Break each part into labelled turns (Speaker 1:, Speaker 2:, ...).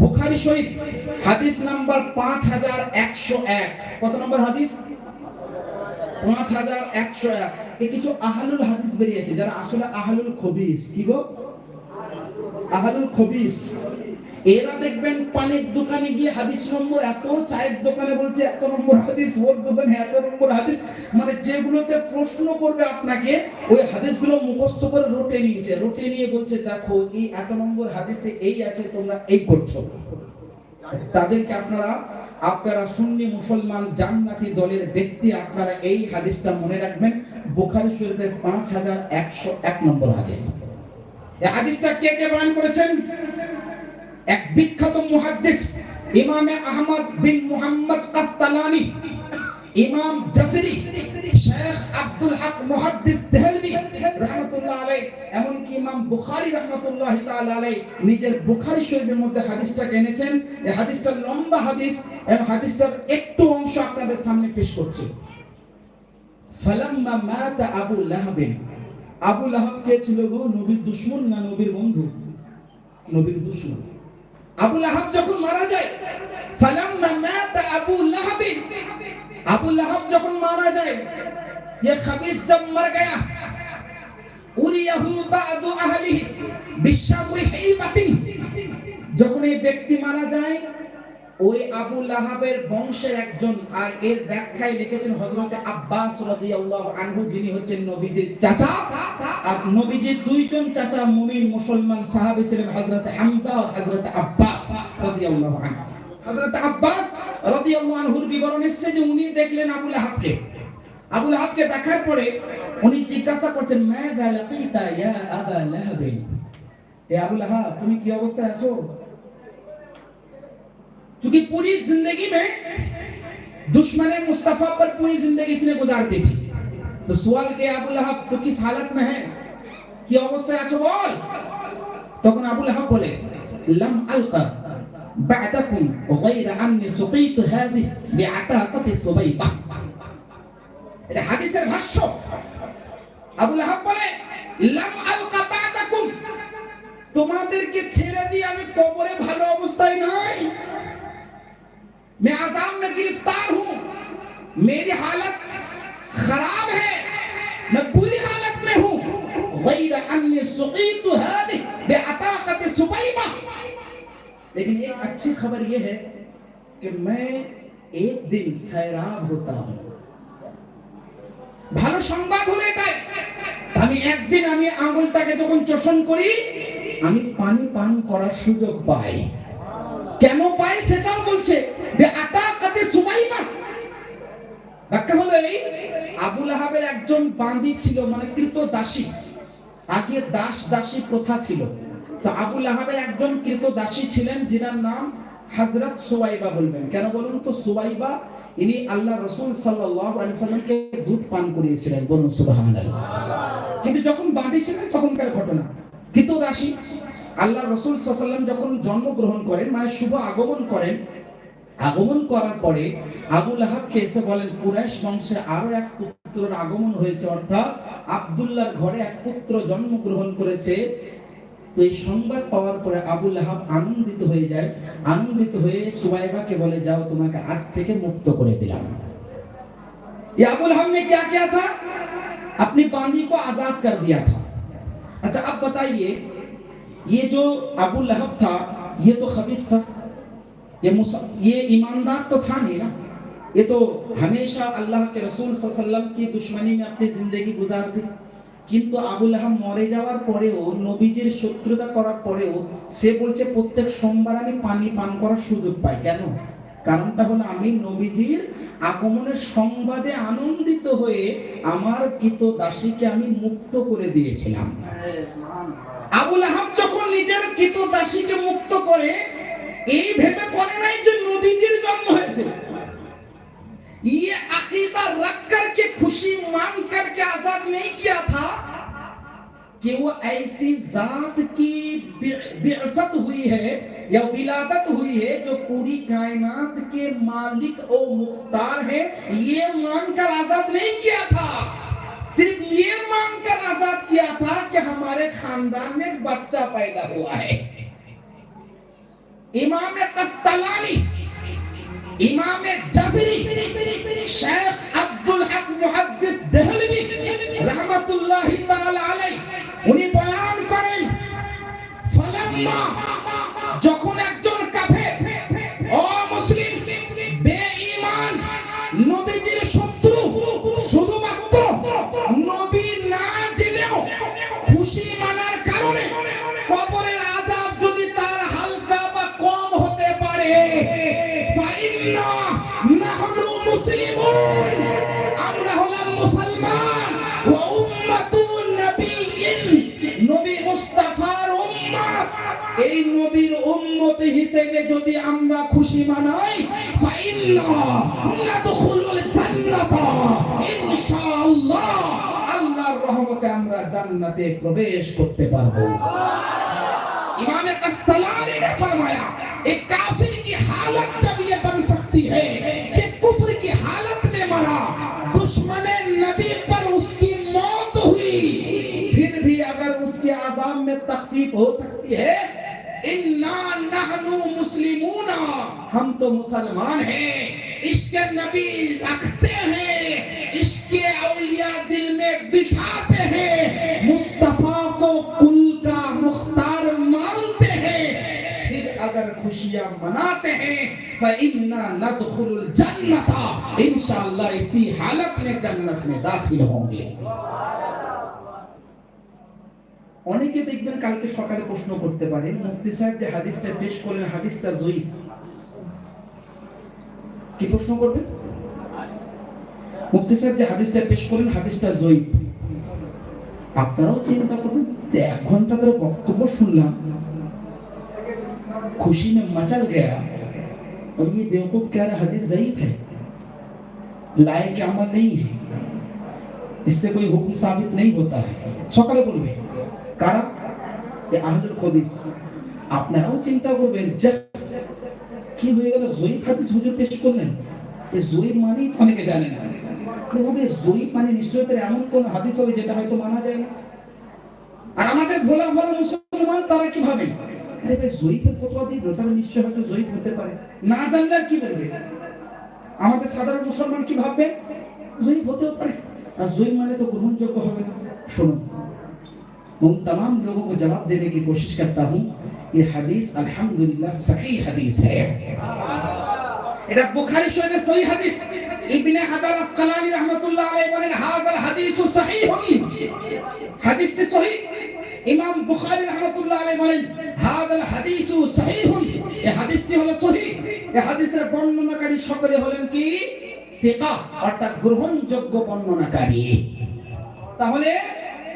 Speaker 1: বুখারী শরীফ, হাদিস নাম্বার পাঁচ হাজার একশো এক। কত নম্বর হাদিস? পাঁচ হাজার একশো এক। এ কিছু আহালুল হাদিস বেরিয়েছে, যারা আসলে আহালুল খবিস। কি গো? আহালুল খবিস। এরা দেখবেন পানের দোকানে গিয়ে হাদিস নম্বর, এত চায়ের দোকানে বলছে, এত নম্বর হাদিস, ওর দোকানে এত নম্বর হাদিস। মানে যেগুলোতে প্রশ্ন করবে আপনাকে, ওই হাদিসগুলো মুখস্থ করে রোটে নিয়েছে। রোটে নিয়ে বলছে, দেখো, এই এত নম্বর হাদিসে এই আছে, তোমরা এই করছ। তাদেরকে আপনারা আপনারা সুন্নি মুসলমান জান্নাতি দলের ব্যক্তি, আপনারা এই হাদিসটা মনে রাখবেন, বুখারী শরীফের পাঁচ হাজার একশো এক নম্বর হাদিস। এই হাদিসটা কে কে বয়ান করেছেন? এক বিখ্যাত মুহাদ্দিস, ইমামে আহমদ বিন মুহাম্মদ কাস্তালানি, ইমাম জাসরি, শেখ আব্দুল হক মুহাদ্দিস দেহলভি রাহমাতুল্লাহ আলাইহি, এমনকি ইমাম বুখারী রাহমাতুল্লাহ তাআলা আলাইহি নিজের বুখারী শরীফের মধ্যে হাদিসটাকে এনেছেন। এই হাদিসটা লম্বা হাদিস এবং হাদিসটার একটু অংশ আপনাদের সামনে পেশ করছি। ফালাম্মা মাতা আবু লাহাব আবু লাহাব কে ছিল গো? নবীর দুশমন না নবীর বন্ধু? নবীর দুশমন। আবু লাহাব যখন মারা যায় ফালাম্মা মাতা আবু লাহাব আবু লাহাব যখন মারা যায় ये खबीस जब मर गया উরিয়াহু বাদু আহলিহি বিশাবুই হিবাতিন যখন এই ব্যক্তি মারা যায় ওই আবু লাহাবের বংশের একজন, আর এর ব্যাখ্যায় লিখেছেন হযরতে আব্বাস রাদিয়াল্লাহু আনহু, যিনি হচ্ছেন নবীজির চাচা। আর নবীজির দুইজন চাচা মুমিন মুসলমান সাহাবী ছিলেন হযরতে হামজা ও হযরতে আব্বাস রাদিয়াল্লাহু আনহু। হযরতে আব্বাস রাদিয়াল্লাহু আনহুর বিবরণ এসেছে যে উনি দেখলেন আবু লাহাবকে। আবু লাহাবকে দেখার পরে উনি জিজ্ঞাসা করছেন, মাযা লাকিতা ইয়া আবা লাহাব? এ আবু লাহাব, তুমি কি অবস্থায় আছো? क्योंकि पूरी जिंदगी में दुश्मन मुस्तफा पर पूरी जिंदगी इसने गुजार दी थी तो सवाल के अबू लहब तो किस हालत में है কি অবস্থায় আছো বল তখন আবু লাহাব বলে লাম আলকা بعدكم غير أني سقيت هذه بعتاقة سبيبة এটা হাদিসের ভাষ্য আবু লাহাব বলে লাম আলকা বাদাকুম তোমাদেরকে ছেড়ে দিয়ে আমি কবরে ভালো অবস্থায় নাই मैं आजाम में गिरफ्तार हूं मेरी हालत खराब है मैं बुरी हालत में हूं गैर अन्य सुकीत हदी बेअताकत सुबैबा लेकिन एक अच्छी खबर यह है कि मैं एक दिन सैराब होता हूं ভালো সংবাদ হলো এটাই আমি একদিন আমি আঙুলটাকে যখন চোষণ করি আমি পানি পান করার সুযোগ পাই কেন পাই সেটাও বলছে ব্যাখ্যা হলো এই আবুল আহাবের একজন বান্দি ছিল মানে কৃত দাসী। আগে দাস দাসী প্রথা ছিল। তো আবুল আহাবের একজন কৃত দাসী ছিলেন, যিনার নাম বলবেন। কেন বলুন তো? ইনি আল্লাহ রসুল সাল্লামকে দুধ পান করিয়েছিলেন, বলুন কিন্তু যখন বাঁধি ছিলেন, তখনকার ঘটনা। কৃত দাসী। আল্লাহ রসুল সাল্লাম যখন জন্মগ্রহণ করেন মায়ের শুভ আগমন করেন আগমন করার পরে আবুল আহাবকে এসে বলেন কুরাইশ বংশে আরো এক পুত্রের আগমন হয়েছে অর্থাৎ আব্দুল্লাহর ঘরে এক পুত্র জন্মগ্রহণ করেছে তো এই সংবাদ পাওয়ার পরে আবুল আহাব আনন্দিত হয়ে যায় আনন্দিত হয়ে সুবাইবাকে বলে যাও তোমাকে আজ থেকে মুক্ত করে দিলাম ये अबुल हम ने क्या किया था अपनी बांदी को आजाद कर दिया था अच्छा अब बताइए ये जो अबू लहब था ये तो खबीस था ये मुसा- ये ईमानदार तो था नहीं ना ये तो हमेशा अल्लाह के रसूल सल्लल्लाहु अलैहि वसल्लम की दुश्मनी में अपनी जिंदगी गुजारते কিন্তু আবুল আহাব মরে যাওয়ার পরেও নবীজির শত্রুতা করার পরেও সে বলছে প্রত্যেক সোমবার আমি পানি পান করার সুযোগ পাই কেন কারণটা হলো আমি নবীজির আগমনের সংবাদে আনন্দিত হয়ে আমার কৃত দাসীকে আমি মুক্ত করে দিয়েছিলাম আবুল আহাব যখন নিজের কৃত দাসীকে মুক্ত করে এই ভেবে করে নাই যে নবীজির জন্ম হয়েছে ये अकीदा रख करके खुशी मान करके आजाद नहीं किया था कि वो ऐसी जात की बिरसत हुई है या विलादत हुई है जो पूरी कायनात के मालिक और मुख्तार है ये मानकर आजाद नहीं किया था सिर्फ ये मानकर आजाद किया था कि हमारे खानदान में एक बच्चा पैदा हुआ है ইমামে কাস্তালানি, ইমামে জাজরি, শেখ আব্দুল হক মুহাদ্দিস দেহলভি রহমাতুল্লাহি তাআলা আলাইহি, উনি বয়ান করেন, ফালাম্মা, যখন একজন কাফের, অমুসলিম, বেঈমান, নবীজির উম্মত হিসেবে যদি আমরা খুশি মানাই ফাইন্না নাদখুলুল জান্নাতা ইনশাআল্লাহ আল্লাহর রহমতে আমরা জান্নাতে প্রবেশ করতে পারবো इमाम कस्तलानी ने फरमाया एक काफिर की हालत जब ये बन सकती है कि कुफ्र की हालत में मरा दुश्मन नबी पर उसकी मौत हुई फिर भी अगर उसके आजाम में तकलीफ हो सकती है हम तो मुसलमान हैं इसके नबी रखते हैं इसके औलिया दिल में बिठाते हैं मुस्तफा को कुल का मुख्तार मानते हैं फिर अगर खुशियां मनाते हैं फइन्ना नदखुलुल जन्नता इंशाअल्लाह इसी हालत में जन्नत में दाखिल होंगे অনেকে দেখবেন কালকে সকালে প্রশ্ন করতে পারে মুফতি সাহেব যে হাদিসটা পেশ করলেন হাদিসটা জয়ী কি প্রশ্ন করবেন মুফতি সাহেব যে হাদিসটা পেশ করলেন হাদিসটা জয়ী আপনারাও চিন্তা করবেন যে এক ঘন্টা ধরে বক্তব্য শুনলাম खुशी में मचल गया और ये बेवकूफ कह रहा हदीस जयीफ है लायक अमल नहीं है इससे कोई हुक्म साबित नहीं होता है সকালে বলবে কারা এ আহলুল খদিস আপনারাও চিন্তা করবেন যে কি হয়ে গেল জয়ীফ হাদিস হুজুর পেশ করলেন এই জয়ীফ মানেই তো অনেকে জানে না ভাবে জয়ীফ মানে নিশ্চয়ই তার এমন কোন হাদিস হবে যেটা হয়তো মানা যায় না আর আমাদের ভোলা ভোলা মুসলমান তারা কি ভাবে আরে ভাই জয়ীফের ফতোয়া দিয়ে তাহলে নিশ্চয় হয়তো জয়ীফ হতে পারে না জানলে আর কি বলবে আমাদের সাধারণ মুসলমান কি ভাববে জয়ীফ হতেও পারে আর জয়ীফ মানে তো গ্রহণযোগ্য হবে না শুনুন उन तमाम लोगों को जवाब देने की कोशिश करता हूं ये हदीस अल्हम्दुलिल्लाह सही हदीस है এটা বুখারী শরীফের সহিহ হাদিস ইবনে হাজার আসকালানি রাহমাতুল্লাহ আলাইহি বলেন হাযাল হাদিসু সহিহুন হাদিসটি সহিহ ইমাম বুখারী রাহমাতুল্লাহ আলাইহি বলেন হাযাল হাদিসু সহিহুন এই হাদিসটি হলো সহিহ এই হাদিসের বর্ণনাকারী সকলে হলেন কি সিকা অর্থাৎ গ্রহণযোগ্য বর্ণনাকারী তাহলে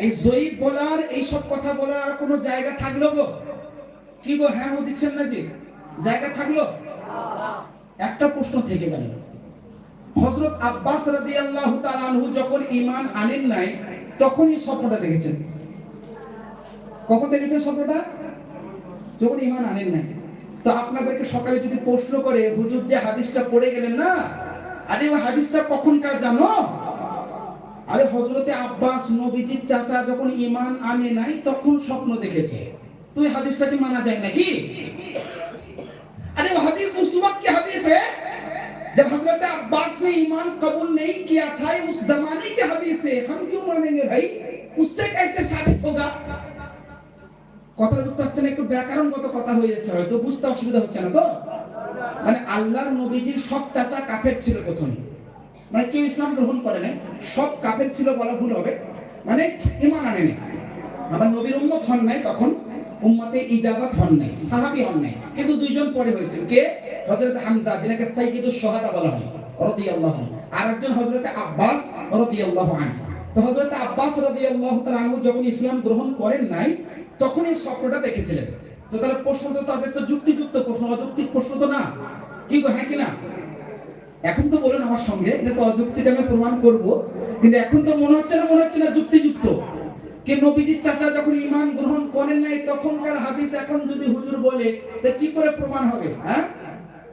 Speaker 1: এই জয়ীব বলার এই সব কথা বলার আর কোনো জায়গা থাকলো গো কি গো হ্যাঁ ও দিচ্ছেন না যে? জায়গা থাকল? একটা প্রশ্ন থেকে গেল। হযরত আব্বাস রাদিয়াল্লাহু তাআলা আনহু যখন ঈমান আনেন নাই, তখনই স্বপ্নটা দেখেছেন। কখন দেখেছেন স্বপ্নটা? যখন ঈমান আনেন নাই। তো আপনাদেরকে সকালে যদি প্রশ্ন করে, হুজুর, যে হাদিসটা পড়ে গেলেন না? আরে, ওই হাদিসটা কখনকার জানো? আরে হজরতে আব্বাস নবীজির চাচা যখন ঈমান আনে নাই, তখন স্বপ্ন দেখেছে। তুই হাদিসটা কি মানা যায় নাকি अरे वो हदीस उस वक्त की हदीस है जब हजरत अब्बास ने ईमान कबूल नहीं किया था ये उस जमाने की हदीस है हम क्यों मानेंगे भाई उससे कैसे साबित होगा কথা বুঝতে পারছেন একটু ব্যাকরণগত কথা হয়ে যাচ্ছে হয়তো বুঝতে অসুবিধা হচ্ছে না তো মানে আল্লাহর নবীজির সব চাচা কাফের ছিল প্রথমে মানে কেউ ইসলাম গ্রহণ করে নাই সব কাফের ছিল বলা ভুল হবে মানে ইমান আনেনি আমার নবীর উম্মত হন নাই তখন উম্মতে ইজাবাত হন নাই, সাহাবী হন নাই। কিন্তু দুইজন পরে হয়েছেন কে? হযরত হামজা, যিনাকে সাইয়্যিদুশ শুহাদা বলা হয়, রাদিয়াল্লাহু আর একজন হযরত আব্বাস, রাদিয়াল্লাহু আনহু। তো হযরত আব্বাস রাদিয়াল্লাহু তাআলা যখন ইসলাম গ্রহণ করেন নাই, তখন এই স্বপ্নটা দেখেছিলেন। তো তাহলে প্রশ্ন তো তাদের তো যুক্তিযুক্ত প্রশ্ন অযৌক্তিক প্রশ্ন তো না। কি হ্যাঁ কিনা এখন তো বলুন আমার সঙ্গে, এটা তো অযৌক্তিক আমি প্রমাণ করব। কিন্তু এখন তো মনে হচ্ছে না, মনে হচ্ছে না যুক্তিযুক্ত। কে নবীজির চাচা যখন ইমান গ্রহণ করেন নাই, তখনকার হাদিস এখন যদি হুজুর বলে, তা কি করে প্রমাণ হবে হ্যাঁ?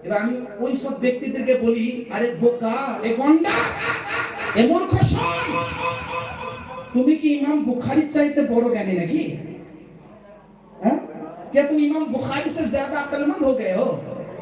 Speaker 1: এবার আমি ওই সব ব্যক্তিদেরকে বলি, আরে বোকা, এ গন্ডা, এ মূর্খ তুমি কি ইমাম বুখারির চাইতে বড় জ্ঞানী নাকি? হ্যাঁ? কে তুমি ইমাম বুখারি সে জ্যাদা আকলমন্দ হো গে হো?